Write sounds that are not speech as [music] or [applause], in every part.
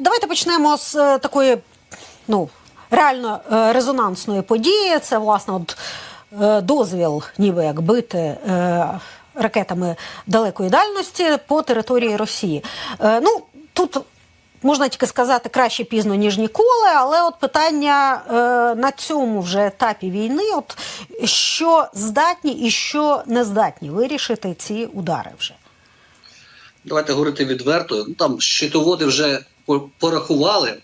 давайте почнемо з е, такої, ну, реально е, резонансної події. Це, власне, от, е, дозвіл, ніби як бити. Ракетами далекої дальності по території Росії. Е, ну тут можна тільки сказати краще пізно ніж ніколи, але от питання е, на цьому вже етапі війни: от що здатні і що не здатні вирішити ці удари вже. Давайте говорити відверто. Ну там щитоводи вже порахували.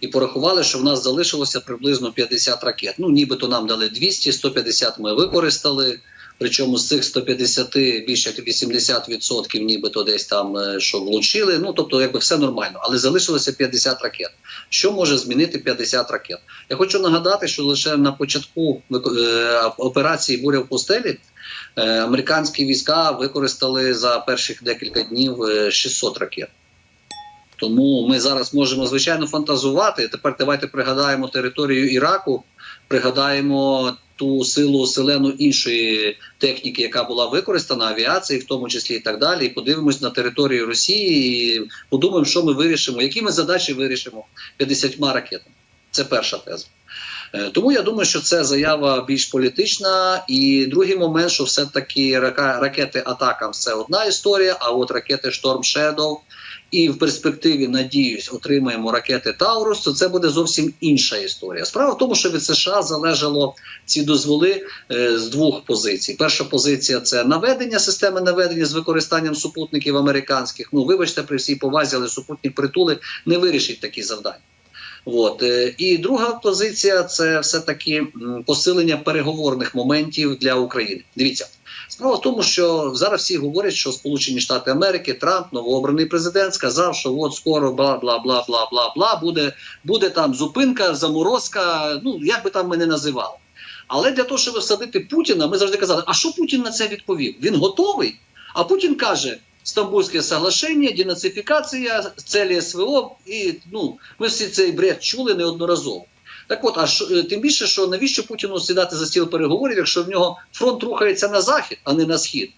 І порахували, що в нас залишилося приблизно 50 ракет. Ну, нібито нам дали 200, 150 ми використали. Причому з цих 150 більше як 80% нібито десь там е, що влучили. Ну тобто, якби все нормально, але залишилося 50 ракет. Що може змінити 50 ракет? Я хочу нагадати, що лише на початку е, операції Буря в пустелі е, американські війська використали за перших декілька днів е, 600 ракет. Тому ми зараз можемо звичайно фантазувати. Тепер давайте пригадаємо територію Іраку, пригадаємо ту силу селену іншої техніки, яка була використана, авіації, в тому числі і так далі. І подивимось на територію Росії і подумаємо, що ми вирішимо, які ми задачі вирішимо 50 ракетами. Це перша теза. Е, Тому я думаю, що це заява більш політична. І другий момент, що все-таки ракети Атакам це одна історія, а от ракети Storm Shadow і в перспективі, надіюсь, отримаємо ракети Таурус, то це буде зовсім інша історія. Справа в тому, що від США залежало ці дозволи е, з двох позицій. Перша позиція це наведення системи наведення з використанням супутників американських. Ну, вибачте, при всій повазі, але супутник притули не вирішить такі завдання. От е, і друга позиція це все таки посилення переговорних моментів для України. Дивіться, справа в тому, що зараз всі говорять, що Сполучені Штати Америки, Трамп, новообраний президент, сказав, що от скоро бла бла бла бла бла бла буде, буде там зупинка, заморозка. Ну як би там ми не називали. Але для того, щоб всадити Путіна, ми завжди казали, а що Путін на це відповів? Він готовий. А Путін каже: Стамбульське соглашення, денацифікація, целі СВО, і ну ми всі цей бред чули неодноразово. Так от, а що, е, тим більше, що навіщо Путіну сідати за стіл переговорів, якщо в нього фронт рухається на захід, а не на схід?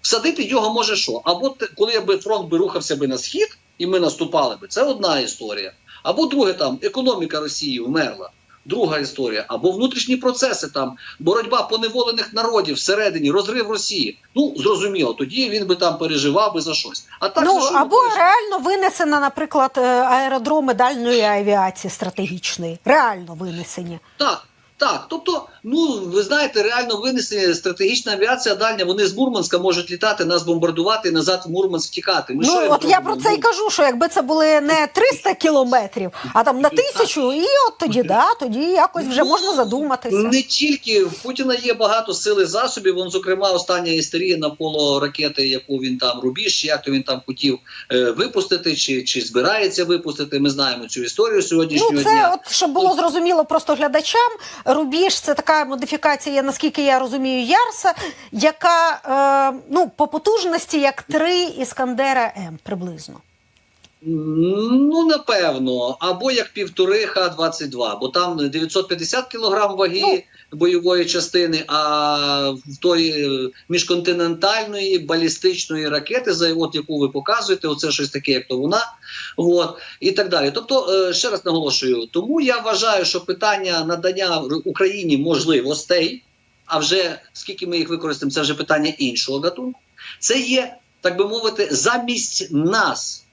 Всадити його може що? Або коли би фронт би рухався би на схід, і ми наступали би, це одна історія. Або друге, там економіка Росії вмерла. Друга історія, або внутрішні процеси, там боротьба поневолених народів всередині, розрив Росії. Ну зрозуміло, тоді він би там переживав би за щось. А так ну за що або ми реально винесена, наприклад, е, аеродроми дальної авіації стратегічної. Реально винесені. Так, так. Тобто, ну ви знаєте, реально винесення стратегічна авіація дальня. Вони з Мурманська можуть літати, нас бомбардувати назад в Мурманськ втікати. Ну, от я про це і Ну, кажу, що якби це були не 300 кілометрів, а там на тисячу, і от тоді, да, тоді якось вже можна задуматися. Не тільки в Путіна є багато сил і засобів. Вон, зокрема, остання істерія навколо ракети, яку він там рубіж, як то він там хотів е, випустити, чи, чи збирається випустити. Ми знаємо цю історію сьогоднішнього Ну, дня. от щоб було зрозуміло просто глядачам. Рубіж це така модифікація, наскільки я розумію, Ярса, яка е, ну по потужності як три Іскандера М приблизно. Ну, напевно, або як півтори Х-22, бо там 950 кілограм ваги Ну. бойової частини, а в тої е, міжконтинентальної балістичної ракети, за от яку ви показуєте, оце щось таке, як то вона, от, і так далі. Тобто, е, ще раз наголошую, тому я вважаю, що питання надання Україні можливостей, а вже скільки ми їх використаємо, це вже питання іншого гатунку. Це є, так би мовити, замість нас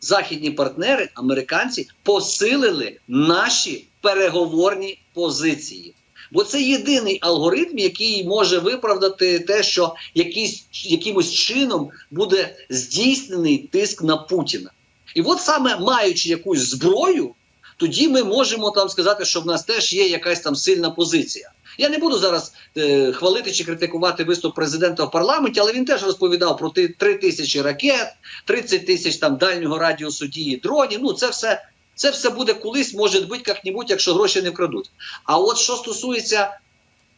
західні партнери, американці, посилили наші переговорні позиції. Бо це єдиний алгоритм, який може виправдати те, що якийсь, якимось чином буде здійснений тиск на Путіна. І от саме маючи якусь зброю, тоді ми можемо там сказати, що в нас теж є якась там сильна позиція. Я не буду зараз е, хвалити чи критикувати виступ президента в парламенті, але він теж розповідав про ти- 3 тисячі ракет, 30 тисяч там дальнього радіусу дії дронів. Ну це все, це все буде колись, може бути як-небудь, якщо гроші не вкрадуть. А от що стосується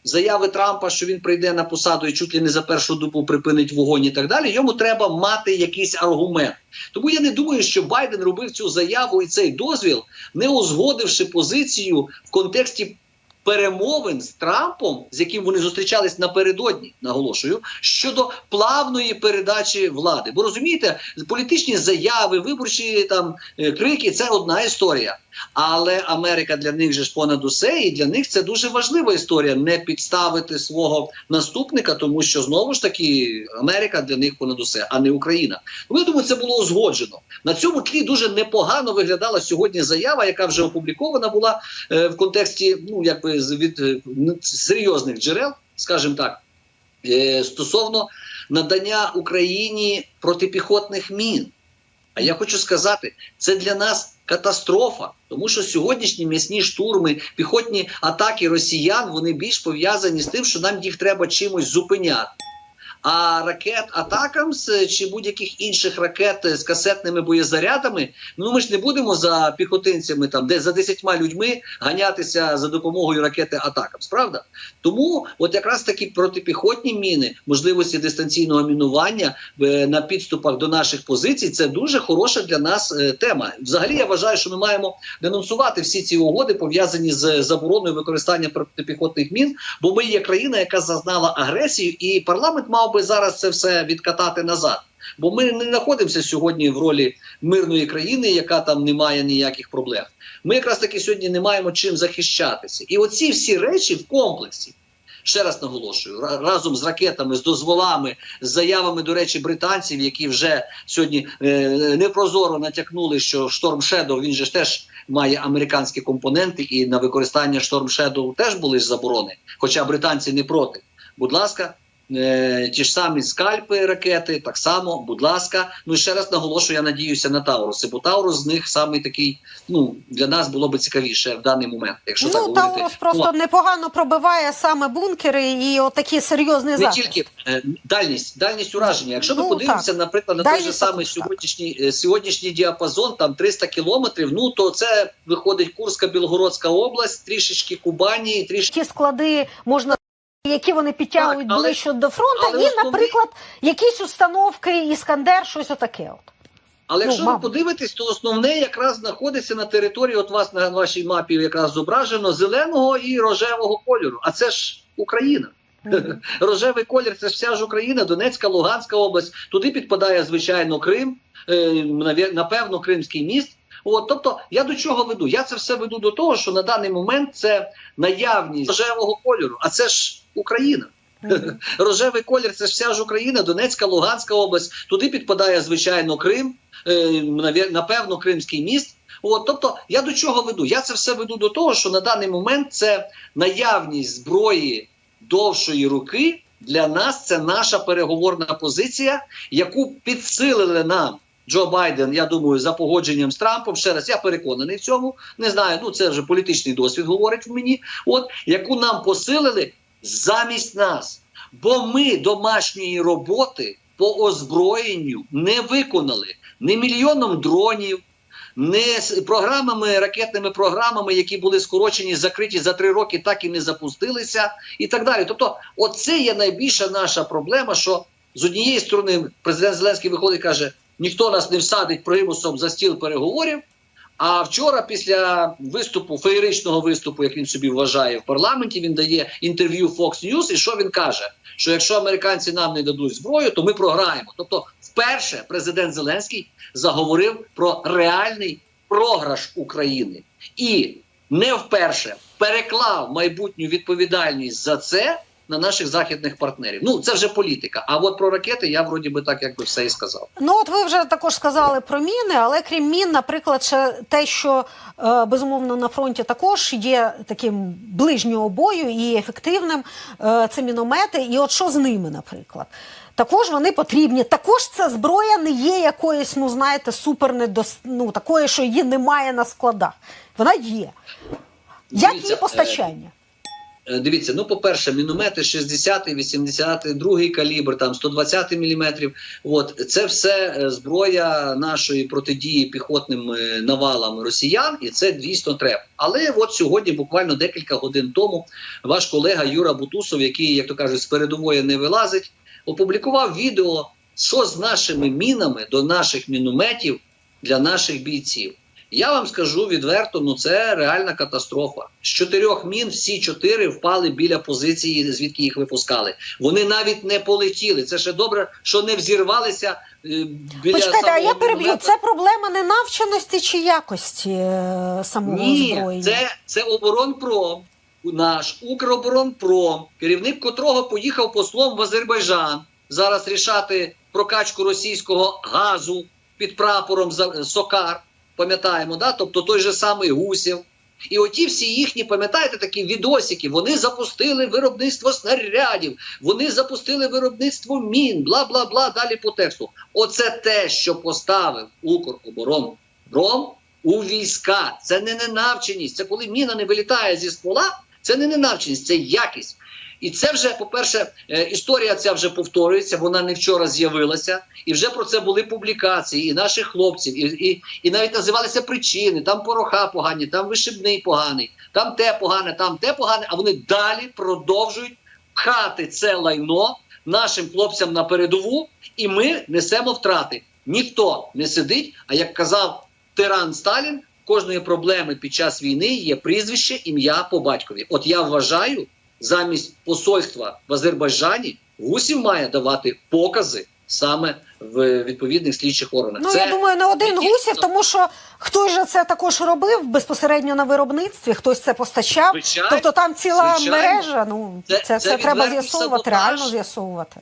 заяви Трампа, що він прийде на посаду і чуть ли не за першу добу припинить вогонь і так далі, йому треба мати якийсь аргумент. Тому я не думаю, що Байден робив цю заяву і цей дозвіл, не узгодивши позицію в контексті перемовин з Трампом, з яким вони зустрічались напередодні, наголошую, щодо плавної передачі влади. Бо розумієте, політичні заяви, виборчі там е, крики це одна історія. Але Америка для них же ж понад усе, і для них це дуже важлива історія не підставити свого наступника, тому що знову ж таки Америка для них понад усе, а не Україна. Ну, я думаю, це було узгоджено. На цьому тлі дуже непогано виглядала сьогодні заява, яка вже опублікована була е, в контексті, ну якби від е, серйозних джерел, скажімо так, е, стосовно надання Україні протипіхотних мін. А я хочу сказати, це для нас катастрофа, тому що сьогоднішні м'ясні штурми, піхотні атаки росіян вони більш пов'язані з тим, що нам їх треба чимось зупиняти. А ракет Атакамс чи будь-яких інших ракет з касетними боєзарядами, ну ми ж не будемо за піхотинцями, там де за десятьма людьми ганятися за допомогою ракети Атакамс, правда? Тому от якраз такі протипіхотні міни, можливості дистанційного мінування е, на підступах до наших позицій, це дуже хороша для нас е, тема. Взагалі, я вважаю, що ми маємо денонсувати всі ці угоди, пов'язані з забороною використання протипіхотних мін, бо ми є країна, яка зазнала агресію, і парламент мав би зараз це все відкатати назад. Бо ми не знаходимося сьогодні в ролі мирної країни, яка там не має ніяких проблем. Ми якраз таки сьогодні не маємо чим захищатися. І оці всі речі в комплексі. Ще раз наголошую, разом з ракетами, з дозволами, з заявами, до речі, британців, які вже сьогодні е, непрозоро натякнули, що Storm Shadow, він же ж теж має американські компоненти, і на використання Storm Shadow теж були ж заборони, хоча британці не проти. Будь ласка, е, ті ж самі скальпи ракети, так само, будь ласка. Ну і ще раз наголошую, я надіюся на Тауруси, бо Таурус з них самий такий, ну для нас було би цікавіше в даний момент, якщо так ну, говорити. Таурус просто От. непогано пробиває саме бункери і отакі серйозні Не тільки е, дальність, дальність ураження. Якщо ми Ну, подивимося, так. наприклад, на той же Дальність самий сьогоднішній е, сьогоднішній діапазон, там 300 кілометрів. Ну то це виходить Курська, Білгородська область, трішечки Кубані, трішки. ті склади можна. Які вони підтягують Так, але- ближче до фронту, але і, основний- наприклад, якісь установки Іскандер, щось отаке. От. Але Ну, якщо ви подивитесь, то основне якраз знаходиться на території. От вас на вашій мапі якраз зображено зеленого і рожевого кольору. А це ж Україна. Мгм. [laughs] Рожевий колір це ж вся ж Україна, Донецька, Луганська область. Туди підпадає звичайно Крим, е, напевно, Кримський міст. От, тобто, я до чого веду? Я це все веду до того, що на даний момент це наявність рожевого кольору, а це ж Україна. [laughs] Рожевий колір це ж вся ж Україна, Донецька, Луганська область. Туди підпадає звичайно Крим, е, напевно, Кримський міст. От, тобто, я до чого веду? Я це все веду до того, що на даний момент це наявність зброї довшої руки для нас. Це наша переговорна позиція, яку підсилили нам. Джо Байден, я думаю, за погодженням з Трампом. Ще раз я переконаний в цьому. Не знаю, ну це вже політичний досвід говорить в мені. От яку нам посилили замість нас. Бо ми домашньої роботи по озброєнню не виконали не мільйоном дронів, не з програмами, ракетними програмами, які були скорочені, закриті за три роки, так і не запустилися, і так далі. Тобто, оце є найбільша наша проблема. Що з однієї сторони президент Зеленський виходить і каже: ніхто нас не всадить примусом за стіл переговорів. А вчора, після виступу, феєричного виступу, як він собі вважає в парламенті, він дає інтерв'ю Fox News, і що він каже? Що якщо американці нам не дадуть зброю, то ми програємо. Тобто, вперше президент Зеленський заговорив про реальний програш України і не вперше переклав майбутню відповідальність за це на наших західних партнерів. Ну це вже політика. А от про ракети я вроді би так якби все і сказав. Ну, от ви вже також сказали про міни, але крім мін, наприклад, ще те, що е, безумовно на фронті також є таким ближнього бою і ефективним, е, це міномети. І от що з ними, наприклад? Також вони потрібні. Також ця зброя не є якоюсь, ну знаєте, супер недос... ну, такою, що її немає на складах. Вона є. Як її е, постачання? Е, Дивіться, ну по-перше, міномети 60-й, 82 калібр, там 120 мм. От це все е, зброя нашої протидії піхотним е, навалам росіян, і це дійсно треба. Але от сьогодні, буквально декілька годин тому, ваш колега Юра Бутусов, який, як то кажуть, з передової не вилазить, опублікував відео, що з нашими мінами до наших мінометів для наших бійців. Я вам скажу відверто, ну це реальна катастрофа. З чотирьох мін всі чотири впали біля позиції, звідки їх випускали. Вони навіть не полетіли. Це ще добре, що не взірвалися е, біля Почекайте, а я переб'ю. міномета. Це проблема не навченості чи якості е, самого Ні, озброєння? це, це оборонпром, наш Укроборонпром, керівник котрого поїхав послом в Азербайджан зараз рішати прокачку російського газу під прапором за- Сокар. Пам'ятаємо, да? тобто той же самий Гусєв. І оті всі їхні, пам'ятаєте, такі відосики, вони запустили виробництво снарядів, вони запустили виробництво мін, бла бла бла. Далі по тексту. Оце те, що поставив Укроборонпром у війська. Це не ненавченість. Це коли міна не вилітає зі ствола, це не ненавченість, це якість. І це вже, по-перше, е, історія ця вже повторюється, вона не вчора з'явилася, і вже про це були публікації і наших хлопців, і, і, і навіть називалися причини: там пороха погані, там вишибний поганий, там те погане, там те погане, а вони далі продовжують пхати це лайно нашим хлопцям на передову, і ми несемо втрати. Ніхто не сидить, а як казав тиран Сталін, кожної проблеми під час війни є прізвище, ім'я по батькові. От я вважаю, замість посольства в Азербайджані Гусів має давати покази саме в відповідних слідчих органах. Ну, я думаю, не один гусів, тому що хтось же це також робив безпосередньо на виробництві, хтось це постачав. Звичайно, тобто там ціла звичайно. мережа. Ну це, Це- це, це треба з'ясовувати, реально з'ясовувати.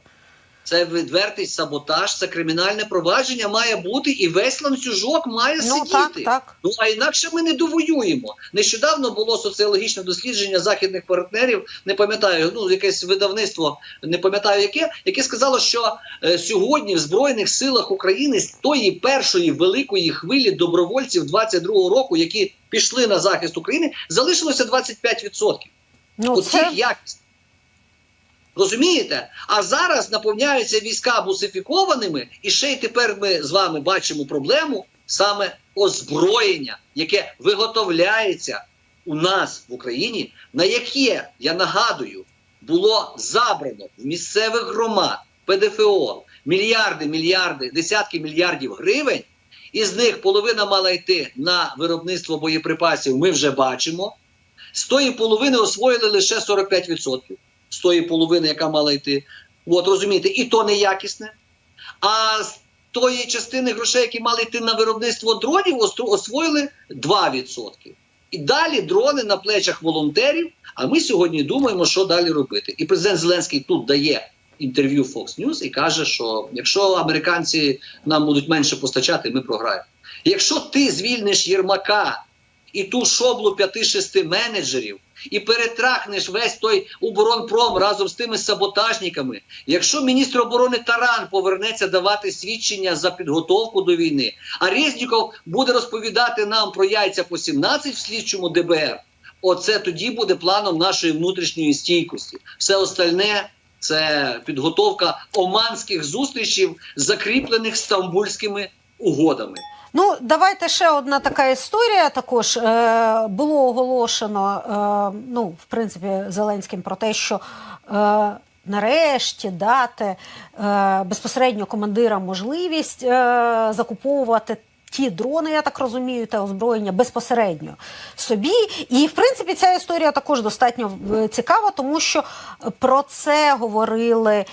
Це відвертий саботаж, це кримінальне провадження має бути, і весь ланцюжок має Ну сидіти. так, так. Ну а інакше ми не довоюємо. Нещодавно було соціологічне дослідження західних партнерів. Не пам'ятаю, ну якесь видавництво, не пам'ятаю яке, яке сказало, що е, сьогодні в збройних силах України з тої першої великої хвилі добровольців 22-го року, які пішли на захист України, залишилося 25%. Ну, Оцих це... якість. Розумієте? А зараз наповняються війська бусифікованими, і ще й тепер ми з вами бачимо проблему саме озброєння, яке виготовляється у нас в Україні, на яке, я нагадую, було забрано в місцевих громад ПДФО мільярди, мільярди, десятки мільярдів гривень. Із них половина мала йти на виробництво боєприпасів. Ми вже бачимо. З тої половини освоїли лише 45%. З тої половини, яка мала йти. От розумієте, і то неякісне. А з тої частини грошей, які мали йти на виробництво дронів, освоїли 2%. І далі дрони на плечах волонтерів. А ми сьогодні думаємо, що далі робити. І президент Зеленський тут дає інтерв'ю Fox News і каже, що якщо американці нам будуть менше постачати, ми програємо. Якщо ти звільниш Єрмака і ту шоблу 5-6 менеджерів, і перетрахнеш весь той оборонпром разом з тими саботажниками. Якщо міністр оборони Таран повернеться давати свідчення за підготовку до війни, а Резніков буде розповідати нам про яйця по 17 в слідчому ДБР, оце тоді буде планом нашої внутрішньої стійкості. Все остальне це підготовка оманських зустрічів, закріплених стамбульськими угодами. Ну, давайте ще одна така історія. Також е, було оголошено, е, ну, в принципі, Зеленським про те, що е, нарешті дати е, безпосередньо командирам можливість е, закуповувати. Ті дрони, я так розумію, те озброєння безпосередньо собі. І в принципі ця історія також достатньо е, цікава, тому що про це говорили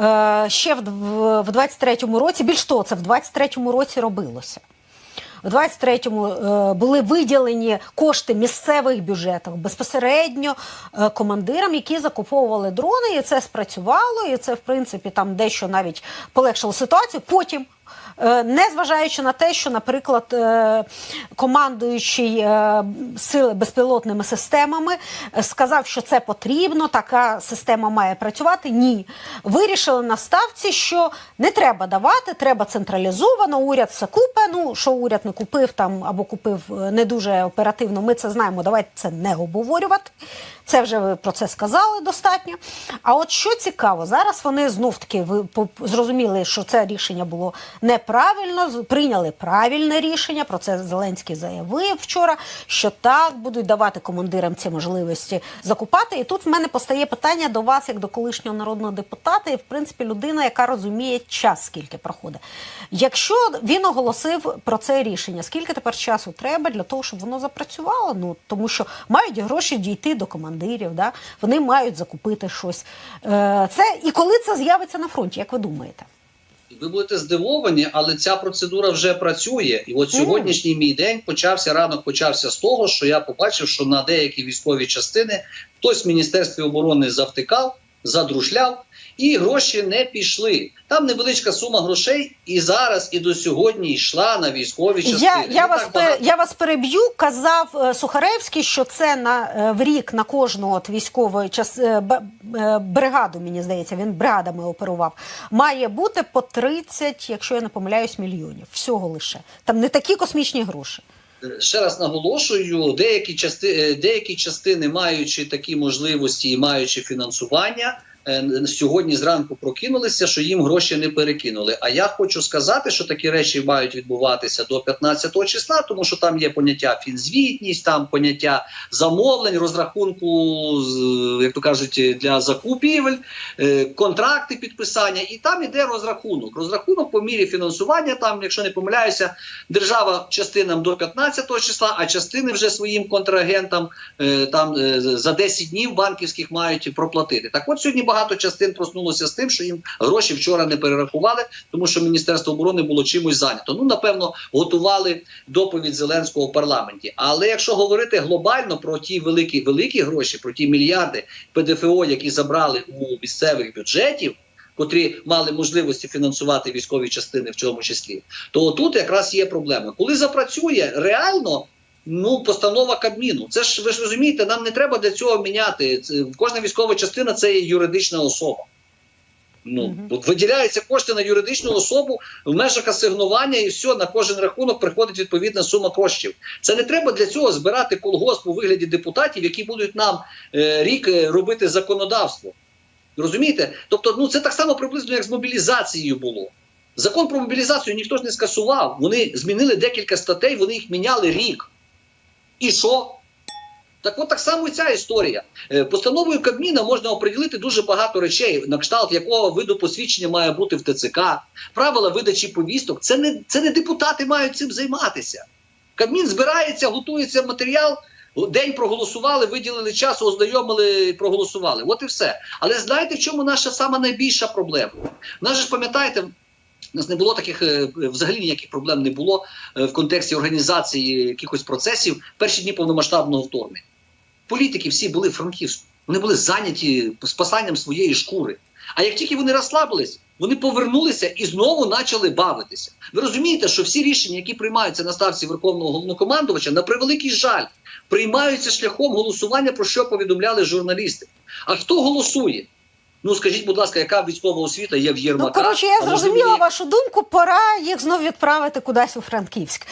е, ще в, в, в 23-му році. Більш того, це в 23-му році робилося. У 23-му е, були виділені кошти місцевих бюджетах безпосередньо е, командирам, які закуповували дрони, і це спрацювало, і це, в принципі, там дещо навіть полегшило ситуацію. Потім. Е, Незважаючи на те, що, наприклад, е, командуючий е, сили безпілотними системами сказав, що це потрібно, така система має працювати. Ні, вирішили на ставці, що не треба давати, треба централізовано. Уряд все купе. Ну що уряд не купив там або купив не дуже оперативно. Ми це знаємо. Давайте це не обговорювати. Це вже ви про це сказали достатньо. А от що цікаво, зараз вони знов таки ви зрозуміли, що це рішення було не правильно з- прийняли правильне рішення. Про це Зеленський заявив вчора. Що так будуть давати командирам ці можливості закупати. І тут в мене постає питання до вас, як до колишнього народного депутата, і в принципі людина, яка розуміє час, скільки проходить. Якщо він оголосив про це рішення, скільки тепер часу треба для того, щоб воно запрацювало? Ну тому що мають гроші дійти до командирів, да? вони мають закупити щось. Е, Це і коли це з'явиться на фронті, як ви думаєте? Ви будете здивовані, але ця процедура вже працює. І от сьогоднішній мій день почався ранок. Почався з того, що я побачив, що на деякі військові частини хтось в міністерстві оборони завтикав, задрушляв, і гроші не пішли. Там невеличка сума грошей, і зараз, і до сьогодні йшла на військові частини. Я, я, вас, багато. я вас переб'ю. Казав е, Сухаревський, що це на е, в рік на кожну от військову час е, бригаду. Мені здається, він бригадами оперував. Має бути по 30, якщо я не помиляюсь, мільйонів. Всього лише там не такі космічні гроші. Ще раз наголошую, деякі части, е, деякі частини, маючи такі можливості і маючи фінансування, сьогодні зранку прокинулися, що їм гроші не перекинули. А я хочу сказати, що такі речі мають відбуватися до 15 числа, тому що там є поняття фінзвітність, там поняття замовлень, розрахунку, як то кажуть, для закупівель, е, контракти підписання, і там іде розрахунок. Розрахунок по мірі фінансування. Там, якщо не помиляюся, держава частинам до 15 числа, а частини вже своїм контрагентам е, там е, за 10 днів банківських мають проплатити. Так от сьогодні багато частин проснулося з тим, що їм гроші вчора не перерахували, тому що Міністерство оборони було чимось зайнято. Ну, напевно, готували доповідь Зеленського в парламенті. Але якщо говорити глобально про ті великі великі гроші, про ті мільярди ПДФО, які забрали у місцевих бюджетів. Котрі мали можливості фінансувати військові частини, в цьому числі, то тут якраз є проблема. Коли запрацює реально, ну постанова Кабміну. Це ж ви ж розумієте, нам не треба для цього міняти. Це, кожна військова частина це є юридична особа. Ну Мгм. от виділяються кошти на юридичну особу в межах асигнування, і все на кожен рахунок приходить відповідна сума коштів. Це не треба для цього збирати колгосп у вигляді депутатів, які будуть нам е, рік е, робити законодавство. Розумієте? Тобто, ну це так само приблизно, як з мобілізацією було. Закон про мобілізацію ніхто ж не скасував. Вони змінили декілька статей, вони їх міняли рік. І що? Так от так само і ця історія. Е, Постановою Кабміна можна оприділити дуже багато речей, на кшталт якого виду посвідчення має бути в ТЦК, правила видачі повісток. Це не, це не депутати мають цим займатися. Кабмін збирається, готується матеріал. День проголосували, виділили час, ознайомили, проголосували. От і все. Але знаєте, в чому наша сама найбільша проблема? Нас ж пам'ятаєте, у нас не було таких е, взагалі ніяких проблем не було е, в контексті організації якихось процесів перші дні повномасштабного вторгнення. Політики всі були в Франківську, вони були зайняті спасанням своєї шкури. А як тільки вони розслабились, вони повернулися і знову почали бавитися. Ви розумієте, що всі рішення, які приймаються на ставці Верховного головнокомандувача, на превеликий жаль, приймаються шляхом голосування, про що повідомляли журналісти. А хто голосує? Ну скажіть, будь ласка, яка військова освіта є в Ну Єрмака? коротше, я зрозуміла вашу думку. Пора їх знов відправити кудись у Франківськ.